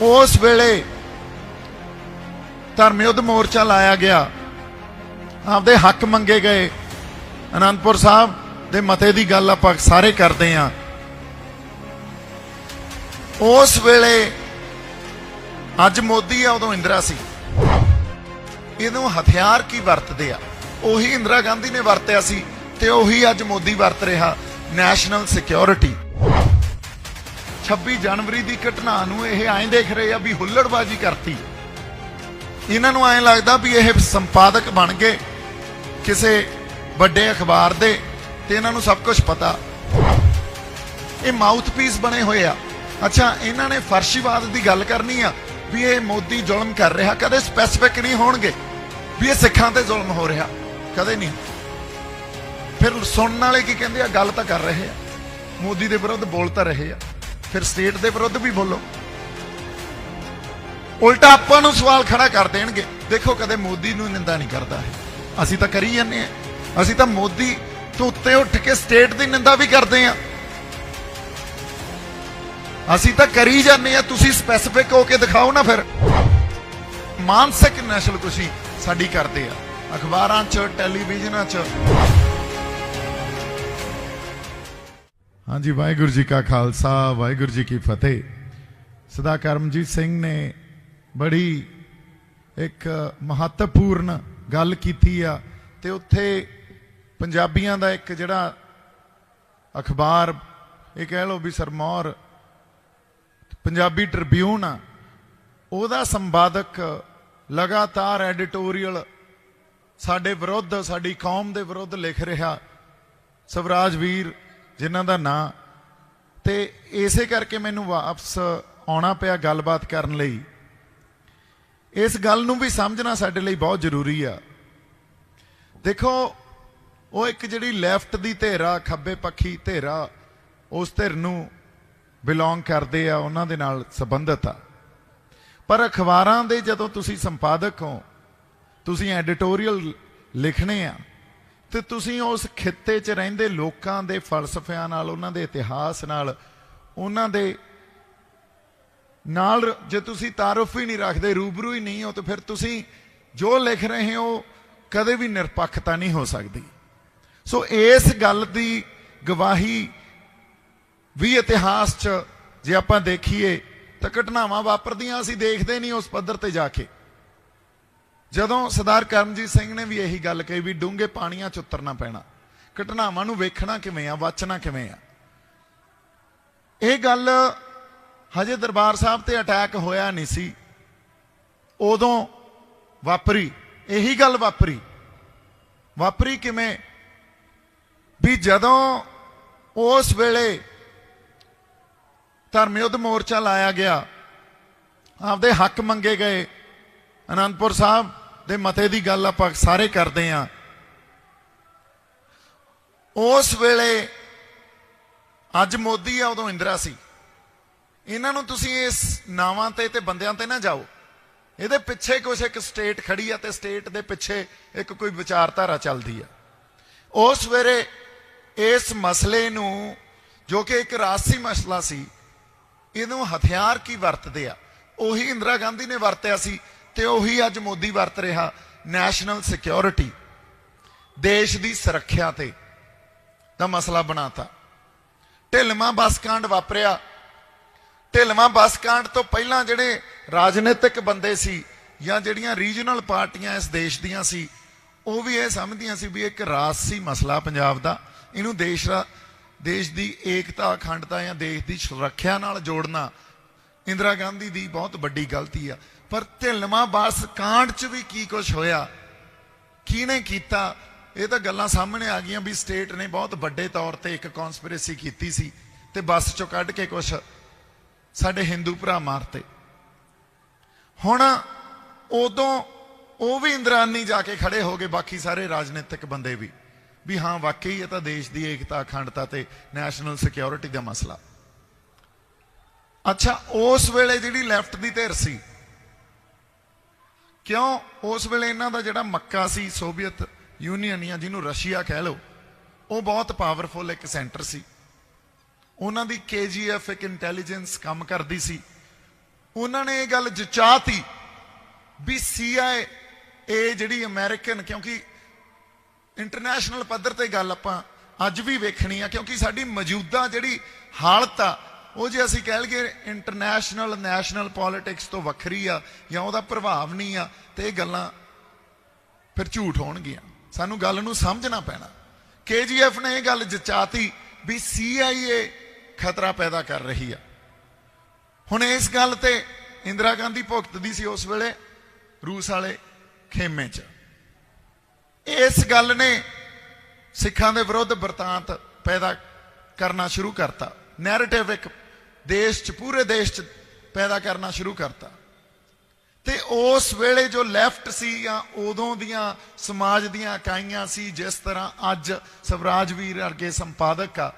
ਉਸ ਵੇਲੇ ਧਰਮ ਯੁੱਧ ਮੋਰਚਾ ਲਾਇਆ ਗਿਆ। ਆਪਦੇ ਹੱਕ ਮੰਗੇ ਗਏ। ਅਨੰਦਪੁਰ ਸਾਹਿਬ ਦੇ ਮਤੇ ਦੀ ਗੱਲ ਆਪਾਂ ਸਾਰੇ ਕਰਦੇ ਆਂ ਉਸ ਵੇਲੇ ਅੱਜ ਮੋਦੀ ਆ, ਉਦੋਂ ਇੰਦਰਾ ਸੀ। ਇਹਨੂੰ ਹਥਿਆਰ ਕੀ ਵਰਤਦੇ ਆ? ਉਹੀ ਇੰਦਰਾ ਗਾਂਧੀ ਨੇ ਵਰਤਿਆ ਸੀ ਤੇ ਉਹੀ ਅੱਜ ਮੋਦੀ ਵਰਤ ਰਿਹਾ। National security. 26 ਜਨਵਰੀ ਦੀ ਘਟਨਾ ਨੂੰ ਇਹ ਐਂ ਦੇਖ ਰਹੇ ਆ ਵੀ ਹੁੱਲੜਬਾਜੀ ਕਰਤੀ। ਇਹਨਾਂ ਨੂੰ ਐਂ ਲੱਗਦਾ ਵੀ ਇਹ ਸੰਪਾਦਕ ਬਣ ਗਏ ਕਿਸੇ ਵੱਡੇ ਅਖਬਾਰ ਦੇ ਤੇ ਇਹਨਾਂ ਨੂੰ ਸਭ ਕੁਝ ਪਤਾ। ਇਹ ਮਾਊਥਪੀਸ ਬਣੇ ਹੋਏ ਆ। ਅੱਛਾ, ਇਹਨਾਂ ਨੇ ਫਰਸ਼ੀਵਾਦ ਦੀ ਗੱਲ ਕਰਨੀ ਆ ਵੀ ਇਹ ਮੋਦੀ ਜ਼ੁਲਮ ਕਰ ਰਿਹਾ, ਕਦੇ ਸਪੈਸੀਫਿਕ ਨਹੀਂ ਹੋਣਗੇ ਵੀ ਇਹ ਸਿੱਖਾਂ ਤੇ ਜ਼ੁਲਮ ਹੋ ਰਿਹਾ, ਕਦੇ ਨਹੀਂ। ਫਿਰ ਸੁਣਨ ਵਾਲੇ ਕੀ ਕਹਿੰਦੇ ਆ, ਗੱਲ ਤਾਂ ਕਰ ਰਹੇ ਆ। ਮੋਦੀ ਦੇ ਵਿਰੁੱਧ ਬੋਲ ਤਾਂ ਰਹੇ ਆ। ਫਿਰ ਸਟੇਟ ਦੇ ਵਿਰੁੱਧ ਵੀ ਬੋਲੋ। ਉਲਟਾ ਆਪਾਂ ਨੂੰ ਸਵਾਲ ਖੜਾ ਕਰ ਦੇਣਗੇ, ਦੇਖੋ ਕਦੇ ਮੋਦੀ ਨੂੰ ਨਿੰਦਾ ਨਹੀਂ ਕਰਦਾ ਅਸੀਂ ਤਾਂ ਕਰੀ ਜਾਂਦੇ ਆ ਅਸੀਂ ਤਾਂ ਮੋਦੀ ਤੋਂ ਉੱਤੇ ਉੱਠ ਕੇ ਸਟੇਟ ਦੀ ਨਿੰਦਾ ਵੀ ਕਰਦੇ ਆ ਅਸੀਂ ਤਾਂ ਕਰੀ ਜਾਂਦੇ ਆ ਤੁਸੀਂ ਸਪੈਸੀਫਿਕ ਹੋ ਕੇ ਦਿਖਾਓ ਨਾ ਫਿਰ। ਮਾਨਸਿਕ ਨਸ਼ਲ ਤੁਸੀਂ ਸਾਡੀ ਕਰਦੇ ਆ। ਅਖਬਾਰਾਂ 'ਚ, ਟੈਲੀਵਿਜ਼ਨਾਂ 'ਚ। ਹਾਂਜੀ, ਵਾਹਿਗੁਰੂ ਜੀ ਕਾ ਖਾਲਸਾ, ਵਾਹਿਗੁਰੂ ਜੀ ਕੀ ਫਤਿਹ। ਸਦਾ ਕਰਮਜੀਤ ਸਿੰਘ ਨੇ ਬੜੀ ਇੱਕ ਮਹੱਤਵਪੂਰਨ ਗੱਲ ਕੀਤੀ ਆ ਤੇ ਉੱਥੇ ਪੰਜਾਬੀਆਂ ਦਾ ਇੱਕ ਜਿਹੜਾ ਅਖਬਾਰ, ਇਹ ਕਹਿ ਲਓ ਵੀ ਸਰਮੌਰ, ਪੰਜਾਬੀ ਟ੍ਰਿਬਿਊਨ ਆ, ਉਹਦਾ ਸੰਪਾਦਕ ਲਗਾਤਾਰ ਐਡੀਟੋਰੀਅਲ ਸਾਡੇ ਵਿਰੁੱਧ, ਸਾਡੀ ਕੌਮ ਦੇ ਵਿਰੁੱਧ ਲਿਖ ਰਿਹਾ ਸਵਰਾਜ ਵੀਰ ਜਿਨ੍ਹਾਂ ਦਾ ਨਾਂ। ਤੇ ਇਸੇ ਕਰਕੇ ਮੈਨੂੰ ਵਾਪਸ ਆਉਣਾ ਪਿਆ ਗੱਲਬਾਤ ਕਰਨ ਲਈ। ਇਸ ਗੱਲ ਨੂੰ ਵੀ ਸਮਝਣਾ ਸਾਡੇ ਲਈ ਬਹੁਤ ਜ਼ਰੂਰੀ ਆ। ਦੇਖੋ, ਉਹ ਇੱਕ ਜਿਹੜੀ ਲੈਫਟ ਦੀ ਧੇਰਾ, ਖੱਬੇ ਪੱਖੀ ਧੇਰਾ, ਉਸ ਧਿਰ ਨੂੰ ਬਿਲੋਂਗ ਕਰਦੇ ਆ, ਉਹਨਾਂ ਦੇ ਨਾਲ ਸੰਬੰਧਿਤ ਆ। ਪਰ ਅਖਬਾਰਾਂ ਦੇ ਜਦੋਂ ਤੁਸੀਂ ਸੰਪਾਦਕ ਹੋ, ਤੁਸੀਂ ਐਡੀਟੋਰੀਅਲ ਲਿਖਣੇ ਆ ਤੇ ਤੁਸੀਂ ਉਸ ਖਿੱਤੇ 'ਚ ਰਹਿੰਦੇ ਲੋਕਾਂ ਦੇ ਫਲਸਫਿਆਂ ਨਾਲ, ਉਹਨਾਂ ਦੇ ਇਤਿਹਾਸ ਨਾਲ, ਉਹਨਾਂ ਦੇ ਨਾਲ ਜੇ ਤੁਸੀਂ ਤਾਰਫ ਹੀ ਨਹੀਂ ਰੱਖਦੇ, ਰੂਬਰੂ ਹੀ ਨਹੀਂ ਹੋ, ਤਾਂ ਫਿਰ ਤੁਸੀਂ ਜੋ ਲਿਖ ਰਹੇ ਹੋ, ਕਦੇ ਵੀ ਨਿਰਪੱਖਤਾ ਨਹੀਂ ਹੋ ਸਕਦੀ। ਸੋ ਇਸ ਗੱਲ ਦੀ ਗਵਾਹੀ ਵੀ ਇਤਿਹਾਸ 'ਚ ਜੇ ਆਪਾਂ ਦੇਖੀਏ, ਤਾਂ ਘਟਨਾਵਾਂ ਵਾਪਰਦੀਆਂ, ਅਸੀਂ ਦੇਖਦੇ ਨਹੀਂ ਉਸ ਪੱਧਰ ਤੇ ਜਾ ਕੇ। ਜਦੋਂ ਸਰਦਾਰ ਕਰਮਜੀਤ ਸਿੰਘ ਨੇ ਵੀ ਇਹੀ ਗੱਲ ਕਹੀ ਵੀ ਡੂੰਘੇ ਪਾਣੀਆਂ 'ਚ ਉਤਰਨਾ ਪੈਣਾ। ਘਟਨਾਵਾਂ ਨੂੰ ਵੇਖਣਾ ਕਿਵੇਂ ਆ, ਵਾਚਣਾ ਕਿਵੇਂ ਆ? ਇਹ ਗੱਲ ਹਜੇ ਦਰਬਾਰ ਸਾਹਿਬ ਤੇ ਅਟੈਕ ਹੋਇਆ ਨਹੀਂ ਸੀ। ਉਦੋਂ ਵਾਪਰੀ, ਇਹੀ ਗੱਲ ਵਾਪਰੀ। ਵਾਪਰੀ ਕਿਵੇਂ? ਵੀ ਜਦੋਂ ਉਸ ਵੇਲੇ ਧਰਮ ਯੁੱਧ ਮੋਰਚਾ ਲਾਇਆ ਗਿਆ, ਆਪਦੇ ਹੱਕ ਮੰਗੇ ਗਏ ਅਨੰਦਪੁਰ ਸਾਹਿਬ ਦੇ ਮਤੇ ਦੀ ਗੱਲ ਆਪਾਂ ਸਾਰੇ ਕਰਦੇ ਆਂ। ਉਸ ਵੇਲੇ ਅੱਜ ਮੋਦੀ ਆ, ਉਦੋਂ ਇੰਦਰਾ ਸੀ। ਇਹਨਾਂ ਨੂੰ ਤੁਸੀਂ ਇਸ ਨਾਵਾਂ ਤੇ ਤੇ ਬੰਦਿਆਂ ਤੇ ਨਾ ਜਾਓ। ਇਹਦੇ ਪਿੱਛੇ ਕੁਛ ਇੱਕ ਸਟੇਟ ਖੜੀ ਆ ਤੇ ਸਟੇਟ ਦੇ ਪਿੱਛੇ ਇੱਕ ਕੋਈ ਵਿਚਾਰਧਾਰਾ ਚੱਲਦੀ ਆ। ਉਸ ਵੇਲੇ ਇਸ ਮਸਲੇ ਨੂੰ, ਜੋ ਕਿ ਇੱਕ ਰਾਸੀ ਮਸਲਾ ਸੀ, ਇਹਨੂੰ ਹਥਿਆਰ ਕੀ ਵਰਤਦੇ ਆ? ਉਹੀ ਇੰਦਰਾ ਗਾਂਧੀ ਨੇ ਵਰਤਿਆ ਸੀ। ਤੇ ਉਹੀ ਅੱਜ ਮੋਦੀ ਵਰਤ ਰਿਹਾ ਨੈਸ਼ਨਲ ਸਿਕਿਉਰਿਟੀ, ਦੇਸ਼ ਦੀ ਸੁਰੱਖਿਆ ਤੇ ਦਾ ਮਸਲਾ ਬਣਾਤਾ। ਢਿਲਮਾ ਬੱਸ ਕਾਂਡ ਵਾਪਰਿਆ। ਢਿਲਮਾ ਬੱਸ ਕਾਂਡ ਤੋਂ ਪਹਿਲਾਂ ਜਿਹੜੇ ਰਾਜਨੀਤਿਕ ਬੰਦੇ ਸੀ ਜਾਂ ਜਿਹੜੀਆਂ ਰੀਜਨਲ ਪਾਰਟੀਆਂ ਇਸ ਦੇਸ਼ ਦੀਆਂ ਸੀ, ਉਹ ਵੀ ਇਹ ਸਮਝਦੀਆਂ ਸੀ ਵੀ ਇੱਕ ਰਾਜਸੀ ਮਸਲਾ ਪੰਜਾਬ ਦਾ, ਇਹਨੂੰ ਦੇਸ਼ ਦਾ, ਦੇਸ਼ ਦੀ ਏਕਤਾ, ਅਖੰਡਤਾ ਜਾਂ ਦੇਸ਼ ਦੀ ਸੁਰੱਖਿਆ ਨਾਲ ਜੋੜਨਾ ਇੰਦਰਾ ਗਾਂਧੀ ਦੀ ਬਹੁਤ ਵੱਡੀ ਗਲਤੀ ਆ। ਪਰ ਢਿਲਮਾ ਬੱਸ ਕਾਂਡ 'ਚ ਵੀ ਕੀ ਕੁਝ ਹੋਇਆ? ਕਿਹਨੇ ਕੀਤਾ? ਇਹ ਤਾਂ ਗੱਲਾਂ ਸਾਹਮਣੇ ਆ ਗਈਆਂ ਵੀ ਸਟੇਟ ਨੇ ਬਹੁਤ ਵੱਡੇ ਤੌਰ ਤੇ ਇੱਕ ਕਨਸਪੀਰੇਸੀ ਕੀਤੀ ਸੀ ਤੇ ਬੱਸ ਚੋਂ ਕੱਢ ਕੇ ਕੁਝ ਸਾਡੇ ਹਿੰਦੂ ਭਰਾ ਮਾਰਤੇ। ਹੁਣ ਉਦੋਂ ਉਹ ਵੀ ਇੰਦਰਾਨੀ ਜਾ ਕੇ ਖੜੇ ਹੋ ਗਏ, ਬਾਕੀ ਸਾਰੇ ਰਾਜਨੀਤਿਕ ਬੰਦੇ ਵੀ। ਵੀ ਹਾਂ, ਵਾਕਈ ਇਹ ਤਾਂ ਦੇਸ਼ ਦੀ ਏਕਤਾ, ਅਖੰਡਤਾ ਤੇ ਨੈਸ਼ਨਲ ਸਿਕਿਉਰਿਟੀ ਦਾ ਮਸਲਾ। ਅੱਛਾ, ਉਸ ਵੇਲੇ ਜਿਹੜੀ ਲੈਫਟ ਦੀ ਧਿਰ ਸੀ ਕਿਉਂ ਉਸ ਵੇਲੇ ਇਹਨਾਂ ਦਾ ਜਿਹੜਾ ਮੱਕਾ ਸੀ, ਸੋਵੀਅਤ ਯੂਨੀਅਨ ਜਾਂ ਜਿਹਨੂੰ ਰਸ਼ੀਆ ਕਹਿ ਲਓ, ਉਹ ਬਹੁਤ ਪਾਵਰਫੁਲ ਇੱਕ ਸੈਂਟਰ ਸੀ। ਉਹਨਾਂ ਦੀ ਕੇਜੀਐਫ ਇੱਕ ਇੰਟੈਲੀਜੈਂਸ ਕੰਮ ਕਰਦੀ ਸੀ। ਉਹਨਾਂ ਨੇ ਇਹ ਗੱਲ ਜਚਾਤੀ ਵੀ ਸੀਆਈਏ ਇਹ ਜਿਹੜੀ ਅਮਰੀਕਨ ਕਿਉਂਕਿ ਇੰਟਰਨੈਸ਼ਨਲ ਪੱਧਰ ਤੇ ਗੱਲ ਆਪਾਂ ਅੱਜ ਵੀ ਵੇਖਣੀ ਆ, ਕਿਉਂਕਿ ਸਾਡੀ ਮੌਜੂਦਾ ਜਿਹੜੀ ਹਾਲਤ ਆ ਉਹ ਜੇ ਅਸੀਂ ਕਹਿ ਲਈਏ ਇੰਟਰਨੈਸ਼ਨਲ ਨੈਸ਼ਨਲ ਪੋਲਿਟਿਕਸ ਤੋਂ ਵੱਖਰੀ ਆ ਜਾਂ ਉਹਦਾ ਪ੍ਰਭਾਵ ਨਹੀਂ ਆ, ਤੇ ਇਹ ਗੱਲਾਂ ਫਿਰ ਝੂਠ ਹੋਣਗੀਆਂ। ਸਾਨੂੰ ਗੱਲ ਨੂੰ ਸਮਝਣਾ ਪੈਣਾ। ਕੇਜੀਐਫ ਨੇ ਇਹ ਗੱਲ ਜਚਾਤੀ ਵੀ ਸੀਆਈਏ ਖਤਰਾ ਪੈਦਾ ਕਰ ਰਹੀ ਆ। ਹੁਣ ਇਸ ਗੱਲ ਤੇ ਇੰਦਰਾ ਗਾਂਧੀ ਭੁਗਤਦੀ ਸੀ ਉਸ ਵੇਲੇ ਰੂਸ ਵਾਲੇ ਖੇਮੇ 'ਚ। ਇਸ ਗੱਲ ਨੇ ਸਿੱਖਾਂ ਦੇ ਵਿਰੁੱਧ ਵਰਤਾਂਤ ਪੈਦਾ ਕਰਨਾ ਸ਼ੁਰੂ ਕਰਤਾ। ਨੈਰੇਟਿਵ ਇੱਕ ਦੇਸ਼ 'ਚ, ਪੂਰੇ ਦੇਸ਼ 'ਚ ਪੈਦਾ ਕਰਨਾ ਸ਼ੁਰੂ ਕਰਤਾ। ਤੇ ਉਸ ਵੇਲੇ ਜੋ ਲੈਫਟ ਸੀ ਜਾਂ ਉਦੋਂ ਦੀਆਂ ਸਮਾਜ ਦੀਆਂ ਇਕਾਈਆਂ ਸੀ, ਜਿਸ ਤਰ੍ਹਾਂ ਅੱਜ ਸਵਰਾਜ ਵੀਰ ਵਰਗੇ ਸੰਪਾਦਕ ਆ,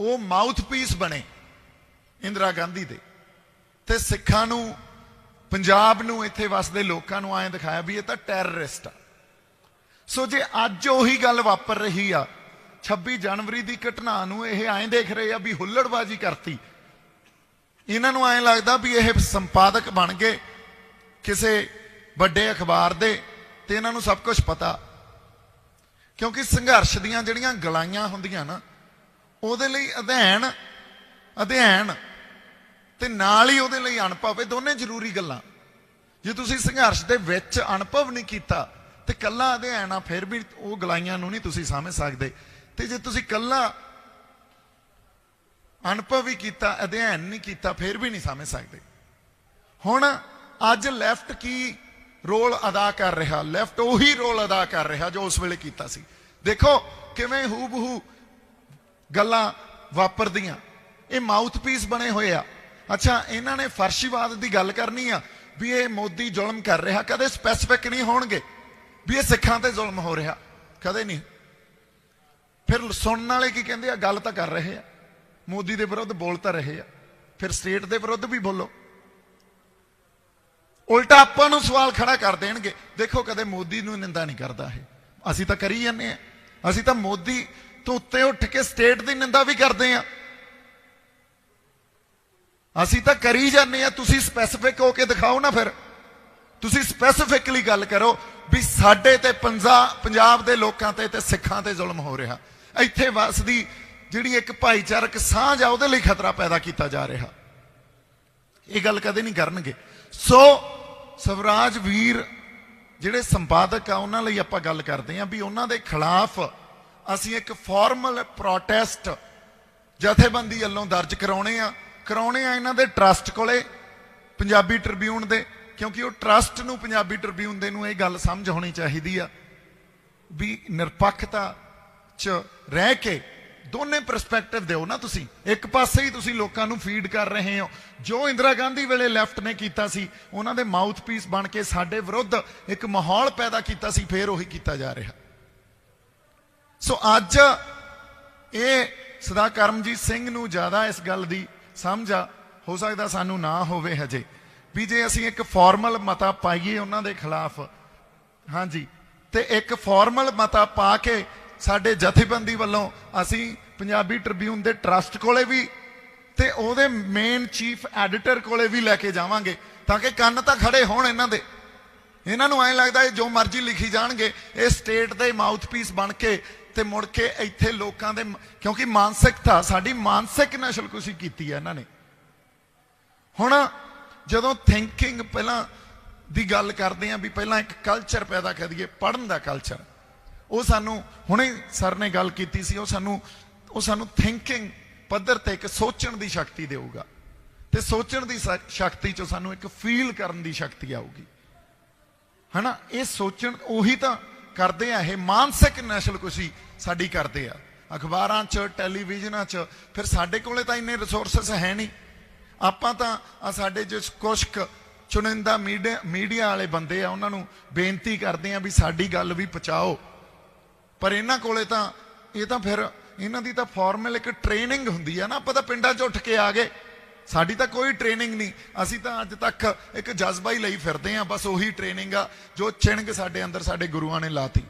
ਉਹ ਮਾਊਥਪੀਸ ਬਣੇ ਇੰਦਰਾ ਗਾਂਧੀ ਦੇ। ਤੇ ਸਿੱਖਾਂ ਨੂੰ, ਪੰਜਾਬ ਨੂੰ, ਇੱਥੇ ਵਸਦੇ ਲੋਕਾਂ ਨੂੰ ਐਂ ਦਿਖਾਇਆ ਵੀ ਇਹ ਤਾਂ ਟੈਰਰਿਸਟ ਆ। ਸੋ ਜੇ ਅੱਜ ਉਹੀ ਗੱਲ ਵਾਪਰ ਰਹੀ ਆ 26 ਜਨਵਰੀ ਦੀ ਘਟਨਾ ਨੂੰ ਇਹ ਐਂ ਦੇਖ ਰਹੇ ਆ ਵੀ ਹੁੱਲੜਬਾਜੀ ਕਰਤੀ। ਇਹਨਾਂ ਨੂੰ ਐਂ ਲੱਗਦਾ ਵੀ ਇਹ ਸੰਪਾਦਕ ਬਣ ਗਏ ਕਿਸੇ ਵੱਡੇ ਅਖਬਾਰ ਦੇ ਤੇ ਇਹਨਾਂ ਨੂੰ ਸਭ ਕੁਝ ਪਤਾ। ਕਿਉਂਕਿ ਸੰਘਰਸ਼ ਦੀਆਂ ਜਿਹੜੀਆਂ ਗਲਾਈਆਂ ਹੁੰਦੀਆਂ ਨਾ, ਉਹਦੇ ਲਈ ਅਧਿਐਨ ਅਧਿਐਨ ਤੇ ਨਾਲ ਹੀ ਉਹਦੇ ਲਈ ਅਨੁਭਵ, ਇਹ ਦੋਨੇ ਜ਼ਰੂਰੀ ਗੱਲਾਂ। ਜੇ ਤੁਸੀਂ ਸੰਘਰਸ਼ ਦੇ ਵਿੱਚ ਅਨੁਭਵ ਨਹੀਂ ਕੀਤਾ ਤੇ ਕੱਲਾ ਅਧਿਐਨ ਆ, ਫਿਰ ਵੀ ਉਹ ਗਲਾਈਆਂ ਨੂੰ ਨਹੀਂ ਤੁਸੀਂ ਸਮਝ ਸਕਦੇ। ਤੇ ਜੇ ਤੁਸੀਂ ਕੱਲਾ ਅਨੁਭਵ ਵੀ ਕੀਤਾ, ਅਧਿਐਨ ਨਹੀਂ ਕੀਤਾ, ਫਿਰ ਵੀ ਨਹੀਂ ਸਮਝ ਸਕਦੇ। ਹੁਣ ਅੱਜ ਲੈਫਟ ਕੀ ਰੋਲ ਅਦਾ ਕਰ ਰਿਹਾ? ਲੈਫਟ ਉਹੀ ਰੋਲ ਅਦਾ ਕਰ ਰਿਹਾ ਜੋ ਉਸ ਵੇਲੇ ਕੀਤਾ ਸੀ। ਦੇਖੋ ਕਿਵੇਂ ਹੂਬਹੂ ਗੱਲਾਂ ਵਾਪਰਦੀਆਂ। ਇਹ ਮਾਊਥਪੀਸ ਬਣੇ ਹੋਏ ਆ। ਅੱਛਾ, ਇਹਨਾਂ ਨੇ ਫਰਸ਼ੀਵਾਦ ਦੀ ਗੱਲ ਕਰਨੀ ਆ ਵੀ ਇਹ ਮੋਦੀ ਜ਼ੁਲਮ ਕਰ ਰਿਹਾ, ਕਦੇ ਸਪੈਸੀਫਿਕ ਨਹੀਂ ਹੋਣਗੇ ਵੀ ਇਹ ਸਿੱਖਾਂ ਤੇ ਜ਼ੁਲਮ ਹੋ ਰਿਹਾ, ਕਦੇ ਨਹੀਂ। ਫਿਰ ਸੁਣਨ ਵਾਲੇ ਕੀ ਕਹਿੰਦੇ ਆ, ਗੱਲ ਤਾਂ ਕਰ ਰਹੇ ਆ। ਮੋਦੀ ਦੇ ਵਿਰੁੱਧ ਬੋਲ ਤਾਂ ਰਹੇ ਆ। ਫਿਰ ਸਟੇਟ ਦੇ ਵਿਰੁੱਧ ਵੀ ਬੋਲੋ। ਉਲਟਾ ਆਪਾਂ ਨੂੰ ਸਵਾਲ ਖੜਾ ਕਰ ਦੇਣਗੇ, ਦੇਖੋ ਕਦੇ ਮੋਦੀ ਨੂੰ ਨਿੰਦਾ ਨਹੀਂ ਕਰਦਾ ਇਹ। ਅਸੀਂ ਤਾਂ ਕਰੀ ਜਾਂਦੇ ਆ। ਅਸੀਂ ਤਾਂ ਮੋਦੀ ਤੋਂ ਉੱਤੇ ਉੱਠ ਕੇ ਸਟੇਟ ਦੀ ਨਿੰਦਾ ਵੀ ਕਰਦੇ ਆ। ਅਸੀਂ ਤਾਂ ਕਰੀ ਜਾਂਦੇ ਆ। ਤੁਸੀਂ ਸਪੈਸੀਫਿਕ ਹੋ ਕੇ ਦਿਖਾਓ ਨਾ ਫਿਰ। ਤੁਸੀਂ ਸਪੈਸੀਫਿਕਲੀ ਗੱਲ ਕਰੋ ਵੀ ਸਾਡੇ ਤੇ ਪੰਜਾਬ ਦੇ ਲੋਕਾਂ ਤੇ ਤੇ ਸਿੱਖਾਂ ਤੇ ਜ਼ੁਲਮ ਹੋ ਰਿਹਾ। ਇੱਥੇ ਵਸਦੀ ਜਿਹੜੀ ਇੱਕ ਭਾਈਚਾਰਕ ਸਾਂਝ ਆ, ਉਹਦੇ ਲਈ ਖਤਰਾ ਪੈਦਾ ਕੀਤਾ ਜਾ ਰਿਹਾ। ਇਹ ਗੱਲ ਕਦੇ ਨਹੀਂ ਕਰਨਗੇ। ਸੋ ਸਵਰਾਜ ਵੀਰ ਜਿਹੜੇ ਸੰਪਾਦਕ ਆ, ਉਹਨਾਂ ਲਈ ਆਪਾਂ ਗੱਲ ਕਰਦੇ ਆ ਵੀ ਉਹਨਾਂ ਦੇ ਖਿਲਾਫ ਅਸੀਂ ਇੱਕ ਫਾਰਮਲ ਪ੍ਰੋਟੈਸਟ ਜਥੇਬੰਦੀ ਵੱਲੋਂ ਦਰਜ ਕਰਾਉਣੇ ਆ। ਕਰਾਉਣੇ ਆ ਇਹਨਾਂ ਦੇ ਟਰਸਟ ਕੋਲੇ, ਪੰਜਾਬੀ ਟ੍ਰਿਬਿਊਨ ਦੇ, ਕਿਉਂਕਿ ਉਹ ਟਰਸਟ ਨੂੰ ਪੰਜਾਬੀ ਟ੍ਰਿਬਿਊਨ ਦੇ ਨੂੰ ਇਹ ਗੱਲ ਸਮਝ ਹੋਣੀ ਚਾਹੀਦੀ ਆ ਵੀ ਨਿਰਪੱਖਤਾ 'ਚ ਰਹਿ ਕੇ ਦੋਨੇ ਪਰਸਪੈਕਟਿਵ ਦਿਓ ਨਾ ਤੁਸੀਂ। ਇੱਕ ਪਾਸੇ ਹੀ ਤੁਸੀਂ ਲੋਕਾਂ ਨੂੰ ਫੀਡ ਕਰ ਰਹੇ ਹੋ। ਜੋ ਇੰਦਰਾ ਗਾਂਧੀ ਵੇਲੇ ਲੈਫਟ ਨੇ ਕੀਤਾ ਸੀ, ਉਹਨਾਂ ਦੇ ਮਾਊਥਪੀਸ ਬਣ ਕੇ ਸਾਡੇ ਵਿਰੁੱਧ ਇੱਕ ਮਾਹੌਲ ਪੈਦਾ ਕੀਤਾ ਸੀ, ਫੇਰ ਉਹੀ ਕੀਤਾ ਜਾ ਰਿਹਾ। ਸੋ ਅੱਜ ਇਹ ਸਦਾ ਕਰਮਜੀਤ ਸਿੰਘ ਨੂੰ ਜ਼ਿਆਦਾ ਇਸ ਗੱਲ ਦੀ ਸਮਝ ਆ, ਹੋ ਸਕਦਾ ਸਾਨੂੰ ਨਾ ਹੋਵੇ ਹਜੇ। ਵੀ ਜੇ ਅਸੀਂ ਇੱਕ ਫਾਰਮਲ ਮਤਾ ਪਾਈਏ ਉਹਨਾਂ ਦੇ ਖਿਲਾਫ, ਹਾਂਜੀ, ਤੇ ਇੱਕ ਫਾਰਮਲ ਮਤਾ ਪਾ ਕੇ ਸਾਡੇ ਜਥੇਬੰਦੀ ਵੱਲੋਂ ਅਸੀਂ ਪੰਜਾਬੀ ਟ੍ਰਿਬਿਊਨ ਦੇ ਟਰਸਟ ਕੋਲੇ ਵੀ ਤੇ ਉਹਦੇ ਮੇਨ ਚੀਫ ਐਡੀਟਰ ਕੋਲੇ ਵੀ ਲੈ ਕੇ ਜਾਵਾਂਗੇ ਤਾਂ ਕਿ ਕੰਨ ਤਾਂ ਖੜੇ ਹੋਣ ਇਹਨਾਂ ਦੇ। ਇਹਨਾਂ ਨੂੰ ਐਂ ਲੱਗਦਾ ਇਹ ਜੋ ਮਰਜ਼ੀ ਲਿਖੀ ਜਾਣਗੇ, ਇਹ ਸਟੇਟ ਦੇ ਮਾਊਥਪੀਸ ਬਣ ਕੇ ਤੇ ਮੁੜ ਕੇ ਇੱਥੇ ਲੋਕਾਂ ਦੇ ਕਿਉਂਕਿ ਮਾਨਸਿਕਤਾ ਸਾਡੀ ਮਾਨਸਿਕ ਨਸ਼ਲਕੁਸ਼ੀ ਕੀਤੀ ਹੈ ਇਹਨਾਂ ਨੇ। ਹੁਣ ਜਦੋਂ ਥਿੰਕਿੰਗ ਪਹਿਲਾਂ ਦੀ ਗੱਲ ਕਰਦੇ ਆਂ ਵੀ ਪਹਿਲਾਂ ਇੱਕ ਕਲਚਰ ਪੈਦਾ ਕਰੀਏ ਪੜਨ ਦਾ ਕਲਚਰ ਉਹ ਸਾਨੂੰ ਹੁਣੇ ਸਰ ਨੇ ਗੱਲ ਕੀਤੀ ਸੀ, ਉਹ ਸਾਨੂੰ ਉਹ ਸਾਨੂੰ ਥਿੰਕਿੰਗ ਪੱਧਰ ਤੇ ਇੱਕ ਸੋਚਣ ਦੀ ਸ਼ਕਤੀ ਦੇਊਗਾ। ਤੇ ਸੋਚਣ ਦੀ ਸ਼ਕਤੀ ਚੋਂ ਸਾਨੂੰ ਇੱਕ ਫੀਲ ਕਰਨ ਦੀ ਸ਼ਕਤੀ ਆਊਗੀ। ਹਨਾ? ਇਹ ਸੋਚਣ, ਉਹੀ ਤਾਂ ਕਰਦੇ ਆ, ਇਹ ਮਾਨਸਿਕ ਨਸ਼ਲਕੁਸ਼ੀ ਸਾਡੀ ਕਰਦੇ ਆ। ਅਖਬਾਰਾਂ 'ਚ ਟੈਲੀਵਿਜ਼ਨਾਂ 'ਚ, ਫਿਰ ਸਾਡੇ ਕੋਲੇ ਤਾਂ ਇੰਨੇ ਰਿਸੋਰਸਸ ਹੈ ਨਹੀਂ। ਆਪਾਂ ਤਾਂ ਆ ਸਾਡੇ ਜੋ ਕੁਸ਼ਕ ਚੁਣਿੰਦਾ ਮੀਡੀਆ ਮੀਡੀਆ ਵਾਲੇ ਬੰਦੇ ਆ, ਉਹਨਾਂ ਨੂੰ ਬੇਨਤੀ ਕਰਦੇ ਆ ਵੀ ਸਾਡੀ ਗੱਲ ਵੀ ਪਹੁੰਚਾਓ। ਪਰ ਇਹਨਾਂ ਕੋਲੇ ਤਾਂ, ਇਹ ਤਾਂ ਫਿਰ ਇਹਨਾਂ ਦੀ ਤਾਂ ਫਾਰਮਲ ਇੱਕ ਟ੍ਰੇਨਿੰਗ ਹੁੰਦੀ ਆ ਨਾ, ਆਪਾਂ ਤਾਂ ਪਿੰਡਾਂ 'ਚ ਉੱਠ ਕੇ ਆ ਗਏ। ਸਾਡੀ ਤਾਂ ਕੋਈ ਟ੍ਰੇਨਿੰਗ ਨਹੀਂ। ਅਸੀਂ ਤਾਂ ਅੱਜ ਤੱਕ ਇੱਕ ਜਜ਼ਬਾ ਹੀ ਲਈ ਫਿਰਦੇ ਆ ਬਸ ਉਹੀ ਟ੍ਰੇਨਿੰਗ ਆ ਜੋ ਚਿਣਗ ਸਾਡੇ ਅੰਦਰ ਸਾਡੇ ਗੁਰੂਆਂ ਨੇ ਲਾਤੀ।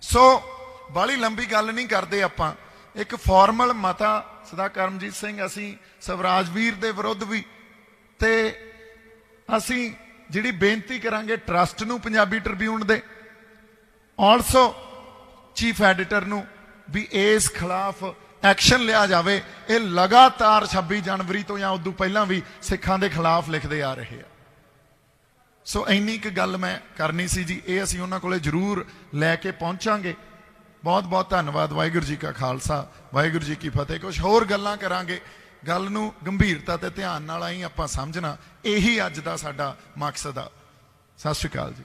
ਸੋ ਬਾਲੀ ਲੰਬੀ ਗੱਲ ਨਹੀਂ ਕਰਦੇ ਆਪਾਂ। ਇੱਕ ਫਾਰਮਲ ਮਤਾ ਸਦਾ ਕਰਮਜੀਤ ਸਿੰਘ, ਅਸੀਂ ਸਵਰਾਜਵੀਰ ਦੇ ਵਿਰੁੱਧ ਵੀ। ਤੇ ਅਸੀਂ ਜਿਹੜੀ ਬੇਨਤੀ ਕਰਾਂਗੇ ਟਰਸਟ ਨੂੰ ਪੰਜਾਬੀ ਟ੍ਰਿਬਿਊਨ ਦੇ। ਆਲਸੋ ਚੀਫ ਐਡੀਟਰ ਨੂੰ ਵੀ ਇਸ ਖਿਲਾਫ ਐਕਸ਼ਨ ਲਿਆ ਜਾਵੇ। ਇਹ ਲਗਾਤਾਰ 26 ਜਨਵਰੀ ਤੋਂ ਜਾਂ ਉਦੋਂ ਪਹਿਲਾਂ ਵੀ ਸਿੱਖਾਂ ਦੇ ਖਿਲਾਫ ਲਿਖਦੇ ਆ ਰਹੇ ਆ। ਸੋ ਇੰਨੀ ਕੁ ਗੱਲ ਮੈਂ ਕਰਨੀ ਸੀ ਜੀ, ਇਹ ਅਸੀਂ ਉਹਨਾਂ ਕੋਲੇ ਜ਼ਰੂਰ ਲੈ ਕੇ ਪਹੁੰਚਾਂਗੇ। ਬਹੁਤ ਬਹੁਤ ਧੰਨਵਾਦ, ਵਾਹਿਗੁਰੂ ਜੀ ਕਾ ਖਾਲਸਾ, ਵਾਹਿਗੁਰੂ ਜੀ ਕੀ ਫਤਿਹ। ਕੁਝ ਹੋਰ ਗੱਲਾਂ ਕਰਾਂਗੇ। ਗੱਲ ਨੂੰ ਗੰਭੀਰਤਾ ਤੇ ਧਿਆਨ ਨਾਲ ਆਈ ਆਪਾਂ ਸਮਝਣਾ। ਇਹੀ ਅੱਜ ਦਾ ਸਾਡਾ ਮਕਸਦ ਆ। ਸਤਿ ਸ਼੍ਰੀ ਅਕਾਲ ਜੀ।